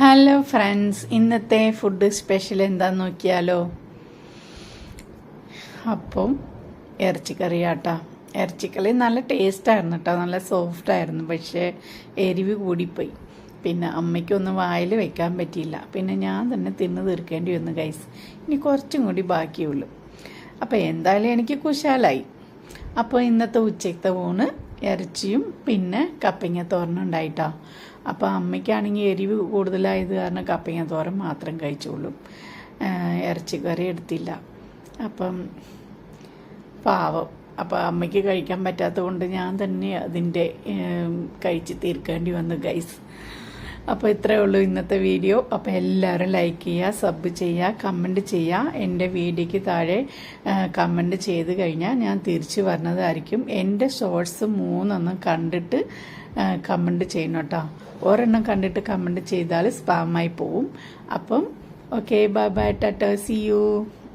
Hello friends ഇന്നത്തെ food special എന്താന്ന് നോക്കിയാലോ? അപ്പം ഇറച്ചിക്കറി ആട്ടാ ഇറച്ചിക്കറി നല്ല ടേസ്റ്റായിരുന്നു കേട്ടോ നല്ല സോഫ്റ്റ് ആയിരുന്നു. പക്ഷേ എരിവ് കൂടിപ്പോയി. പിന്നെ അമ്മയ്ക്കൊന്നും വായിൽ വെക്കാൻ പറ്റിയില്ല. പിന്നെ ഞാൻ തന്നെ തിന്ന് തീർക്കേണ്ടി വന്നു ഗൈസ് ഇനി കുറച്ചും കൂടി ബാക്കിയുള്ളൂ അപ്പോൾ എന്തായാലും എനിക്ക് കുശാലായി. അപ്പോൾ ഇന്നത്തെ ഉച്ചയ്ക്കത്തെ ഊണ് ഇറച്ചിയും പിന്നെ കപ്പങ്ങ തോരനും ഉണ്ടായിട്ടോ. അപ്പോൾ അമ്മയ്ക്കാണെങ്കിൽ എരിവ് കൂടുതലായത് കാരണം കപ്പങ്ങ തോരൻ മാത്രം കഴിച്ചോളൂ ഇറച്ചിക്കറി എടുത്തില്ല. അപ്പം പാവം. അപ്പോൾ അമ്മയ്ക്ക് കഴിക്കാൻ പറ്റാത്തത് കൊണ്ട് ഞാൻ തന്നെ അതിന്റെ കഴിച്ച് തീർക്കേണ്ടി വന്നു ഗൈസ് അപ്പോൾ ഇത്രയേ ഉള്ളൂ ഇന്നത്തെ വീഡിയോ. അപ്പോൾ എല്ലാവരും ലൈക്ക് ചെയ്യുക സബ് ചെയ്യുക കമന്റ് ചെയ്യുക. എന്റെ വീഡിയോയ്ക്ക് താഴെ കമന്റ് ചെയ്ത് കഴിഞ്ഞാൽ ഞാൻ തിരിച്ചു വരുന്നതായിരിക്കും എന്റെ ഷോർട്സ് മൂന്നെണ്ണം കണ്ടിട്ട് കമന്റ് ചെയ്യണം കേട്ടോ. ഒരെണ്ണം കണ്ടിട്ട് കമന്റ് ചെയ്താൽ സ്പാമായി പോവും. അപ്പം okay bye bye tata see you